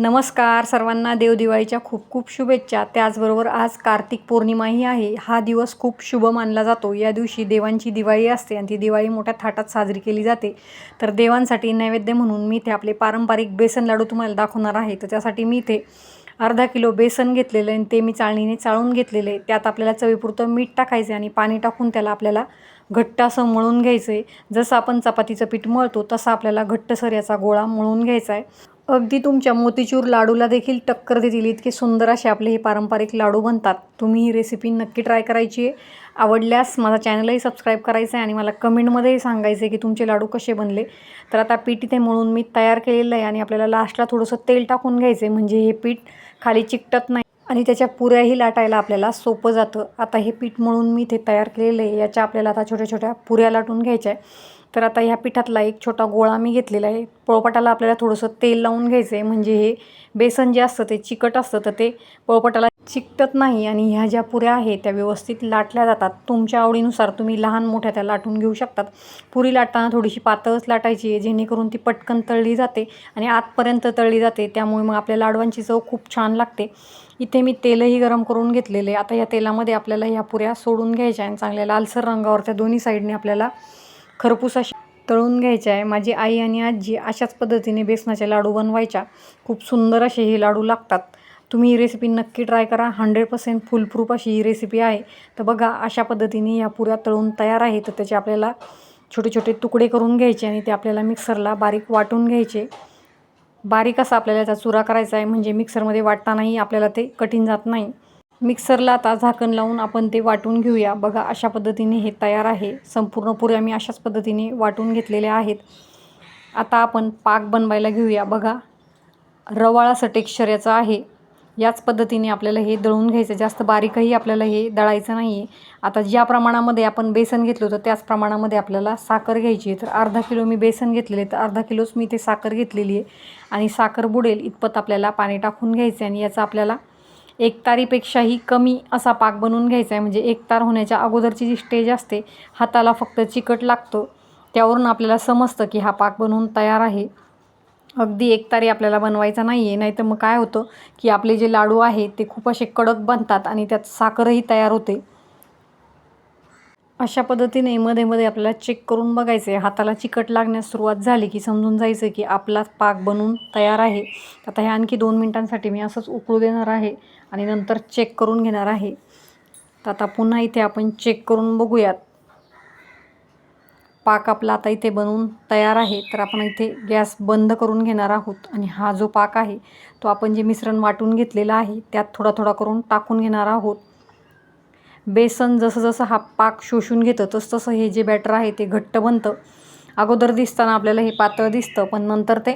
नमस्कार सर्वांना देवदिवाळीच्या खूप खूप शुभेच्छा. त्याचबरोबर आज कार्तिक पौर्णिमाही आहे. हा दिवस खूप शुभ मानला जातो. या दिवशी देवांची दिवाळी असते आणि ती दिवाळी मोठ्या थाटात साजरी केली जाते. तर देवांसाठी नैवेद्य म्हणून मी इथे आपले पारंपरिक बेसन लाडू तुम्हाला दाखवणार आहे. तर त्यासाठी मी इथे अर्धा किलो बेसन घेतलेलं आहे आणि ते मी चाळणीने चाळून घेतलेलं आहे. त्यात आपल्याला चवीपुरतं मीठ टाकायचं आणि पाणी टाकून त्याला आपल्याला घट्ट असं मळून घ्यायचं आहे. जसं आपण चपातीचं पीठ मळतो तसा आपल्याला घट्टसर याचा गोळा मळून घ्यायचा आहे. अगदी तुमच्या मोतीचूर लाडूला देखील टक्कर देतील. इतके सुंदर असे आपले हे पारंपरिक लाडू बनतात. तुम्ही ही रेसिपी नक्की ट्राय करायची आहे. आवडल्यास माझा चॅनलही सबस्क्राईब करायचं आहे आणि मला कमेंटमध्येही सांगायचं आहे की तुमचे लाडू कसे बनले. तर आता पीठ इथे म्हणून मी तयार केलेलं आहे आणि आपल्याला लास्टला थोडंसं तेल टाकून घ्यायचं आहे म्हणजे हे पीठ खाली चिकटत नाही. आणि त्याच्या पुऱ्याही लाटायला आपल्याला सोपं जातं. आता हे पीठ मळून मी इथे तयार केलेलं आहे. याच्या आपल्याला आता छोट्या छोट्या पुऱ्या लाटून घ्यायच्या आहे. तर आता ह्या पिठातला एक छोटा गोळा मी घेतलेला आहे. पोळपाटाला आपल्याला थोडंसं तेल लावून घ्यायचं आहे म्हणजे हे बेसन जे असतं ते चिकट असतं तर ते पोळपाटाला चिकटत नाही आणि ह्या ज्या पुऱ्या आहेत त्या व्यवस्थित लाटल्या जातात. तुमच्या आवडीनुसार तुम्ही लहान मोठ्या त्या लाटून घेऊ शकतात. पुरी लाटताना थोडीशी पातळच लाटायची आहे जेणेकरून ती पटकन तळली जाते आणि आतपर्यंत तळली जाते. त्यामुळे मग आपल्या लाडवांची चव खूप छान लागते. इथे मी तेलही गरम करून घेतलेले आता या तेलामध्ये आपल्याला ह्या पुऱ्या सोडून घ्यायच्या आणि चांगल्या लालसर रंगावर त्या दोन्ही साईडने आपल्याला खरपूस अशी तळून घ्यायचे आहे. माझी आई आणि आजी अशाच पद्धतीने बेसनाचे लाडू बनवायच्या. खूप सुंदर असे हे लाडू लागतात. तुम्ही ही रेसिपी नक्की ट्राय करा. हंड्रेड पर्सेंट फुलप्रूफ अशी ही रेसिपी आहे. तर बघा अशा पद्धतीने ह्या पुऱ्या तळून तयार आहे तर त्याचे आपल्याला छोटे छोटे तुकडे करून घ्यायचे आणि ते आपल्याला मिक्सरला बारीक वाटून घ्यायचे. बारीक असा आपल्याला त्या चुरा करायचा आहे. म्हणजे मिक्सरमध्ये वाटतानाही आपल्याला ते कठीण जात नाही. मिक्सरला आता झाकण लावून आपण ते वाटून घेऊया. बघा अशा पद्धतीने हे तयार आहे. संपूर्ण पुऱ्या मी अशाच पद्धतीने वाटून घेतलेल्या आहेत. आता आपण पाक बनवायला घेऊया. बघा रवाळ असं टेक्स्चर याचं आहे. याच पद्धतीने आपल्याला हे दळून घ्यायचं. जास्त बारीकही आपल्याला हे दळायचं नाही आहे आता ज्या प्रमाणामध्ये आपण बेसन घेतलं होतं त्याच प्रमाणामध्ये आपल्याला साखर घ्यायची आहे. तर अर्धा किलो मी बेसन घेतलेले तर अर्धा किलोच मी ते साखर घेतलेली आहे. आणि साखर बुडेल इतपत आपल्याला पाणी टाकून घ्यायचं आणि याचा आपल्याला एक तारीपेक्षाही कमी असा पाक बनवून घ्यायचा आहे. म्हणजे एक तार होण्याच्या अगोदरची जी स्टेज असते हाताला फक्त चिकट लागतो. त्यावरून आपल्याला समजतं की हा पाक बनवून तयार आहे. अगदी एक तारी आपल्याला बनवायचा नाही आहे नाहीतर मग काय होतं की आपले जे लाडू आहे ते खूप असे कडक बनतात आणि त्यात साखरही तयार होते. अशा पद्धतीने मध्ये मध्ये आपल्याला चेक करून बघायचं आहे हाताला चिकट लागण्यास सुरुवात झाली की समजून जायचं की आपला पाक बनवून तयार आहे. आता हे आणखी दोन मिनटांसाठी मी असंच उकळू देणार आहे आणि नंतर चेक करून घेणार आहे. तर आता पुन्हा इथे आपण चेक करून बघूयात. पाक आपला आता इथे बनवून तयार आहे. तर आपण इथे गॅस बंद करून घेणार आहोत आणि हा जो पाक आहे तो आपण जे मिश्रण वाटून घेतलेला आहे त्यात थोडा थोडा करून टाकून घेणार आहोत. बेसन जसं जसं हा पाक शोषून घेतं तसं तसं हे जे बॅटर आहे ते घट्ट बनतं. अगोदर दिसताना आपल्याला हे पातळ दिसतं पण नंतर ते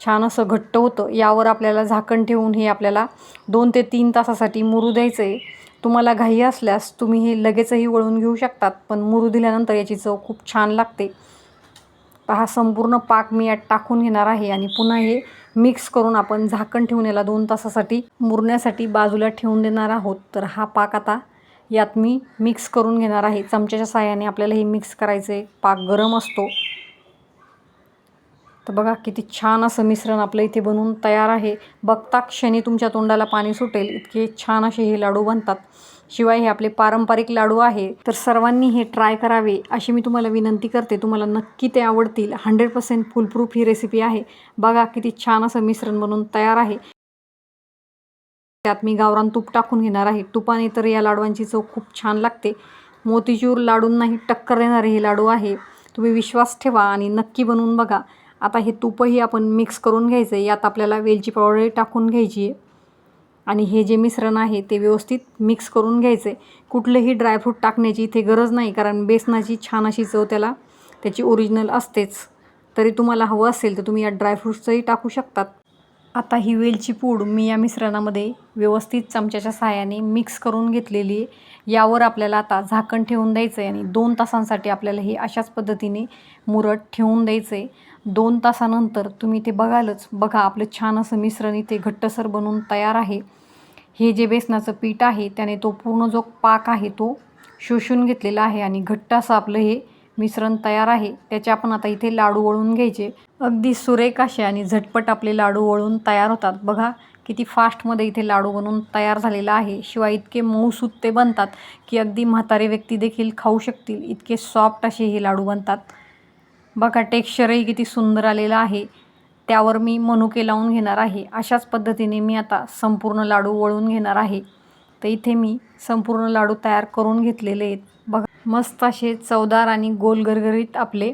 छान असं घट्ट होतं. यावर आपल्याला झाकण ठेवून हे आपल्याला दोन ते तीन तासासाठी मुरू द्यायचं आहे तुम्हाला घाई असल्यास तुम्ही हे लगेचही वळून घेऊ शकतात पण मुरू दिल्यानंतर याची चव खूप छान लागते. हा संपूर्ण पाक मी यात टाकून घेणार आहे आणि पुन्हा हे मिक्स करून आपण झाकण ठेवून याला दोन तासासाठी मुरण्यासाठी बाजूला ठेवून देणार आहोत. तर हा पाक आता यात मी मिक्स करून घेणार आहे. चमच्याच्या साह्याने आपल्याला हे मिक्स करायचे पाक गरम असतो. तर बघा किती छान असं मिश्रण आपलं इथे बनवून तयार आहे. बघता क्षणी तुमच्या तोंडाला पाणी सुटेल. इतके छान असे हे लाडू बनतात. शिवाय हे आपले पारंपरिक लाडू आहे तर सर्वांनी हे ट्राय करावे अशी मी तुम्हाला विनंती करते. तुम्हाला नक्की ते आवडतील. हंड्रेड पर्सेंट फुलप्रूफ ही रेसिपी आहे. बघा किती छान असं मिश्रण बनवून तयार आहे. त्यात मी गावरान तूप टाकून घेणार आहे. तुपाने तर या लाडवांची चव खूप छान लागते. मोतीचूर लाडूंनाही टक्कर देणारे हे लाडू आहे. तुम्ही विश्वास ठेवा आणि नक्की बनवून बघा. आता हे तूपही आपण मिक्स करून घ्यायचं आहे यात आपल्याला वेलची पावडर टाकून घ्यायची आहे. आणि हे जे मिश्रण आहे ते व्यवस्थित मिक्स करून घ्यायचं. आहे कुठलंही ड्रायफ्रूट टाकण्याची इथे गरज नाही कारण बेसनाची छान अशी चव त्याला त्याची ओरिजिनल असतेच. तरी तुम्हाला हवं असेल तर तुम्ही यात ड्रायफ्रूट्सही टाकू शकतात. आता ही वेलची पूड मी या मिश्रणामध्ये व्यवस्थित चमच्याच्या सहाय्याने मिक्स करून घेतलेली आहे. यावर आपल्याला आता झाकण ठेवून द्यायचं आहे आणि दोन तासांसाठी आपल्याला हे अशाच पद्धतीने मुरट ठेवून द्यायचं आहे. दोन तासानंतर तुम्ही ते बघालच बघा आपलं छान असं मिश्रण इथे घट्टसर बनवून तयार आहे. हे जे बेसनाचं पीठ आहे त्याने तो पूर्ण जो पाक आहे तो शोषून घेतलेला आहे आणि घट्ट असं आपलं हे मिश्रण तयार आहे त्याचे आपण आता इथे लाडू वळून घ्यायचे. अगदी सुरेख असे आणि झटपट आपले लाडू वळून तयार होतात. बघा किती फास्टमध्ये इथे लाडू बनवून तयार झालेला आहे. शिवाय इतके मऊसूत ते बनतात की अगदी म्हातारे व्यक्ती देखील खाऊ शकतील. इतके सॉफ्ट असे हे लाडू बनतात. बघा टेक्स्चरही किती सुंदर आलेलं आहे. त्यावर मी मनुके लावून घेणार आहे. अशाच पद्धतीने मी आता संपूर्ण लाडू वळून घेणार आहे. तर इथे मी संपूर्ण लाडू तयार करून घेतलेले आहेत. मस्त असे चवदार आणि गोल गरगरीत आपले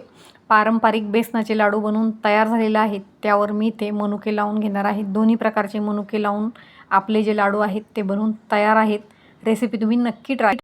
पारंपरिक बेसनाचे लाडू बनवून तयार झालेले आहेत. त्यावर मी ते मनुके लावून घेणार आहे. दोन्ही प्रकारचे मनुके लावून आपले जे लाडू आहेत ते बनवून तयार आहेत. रेसिपी तुम्ही नक्की ट्राय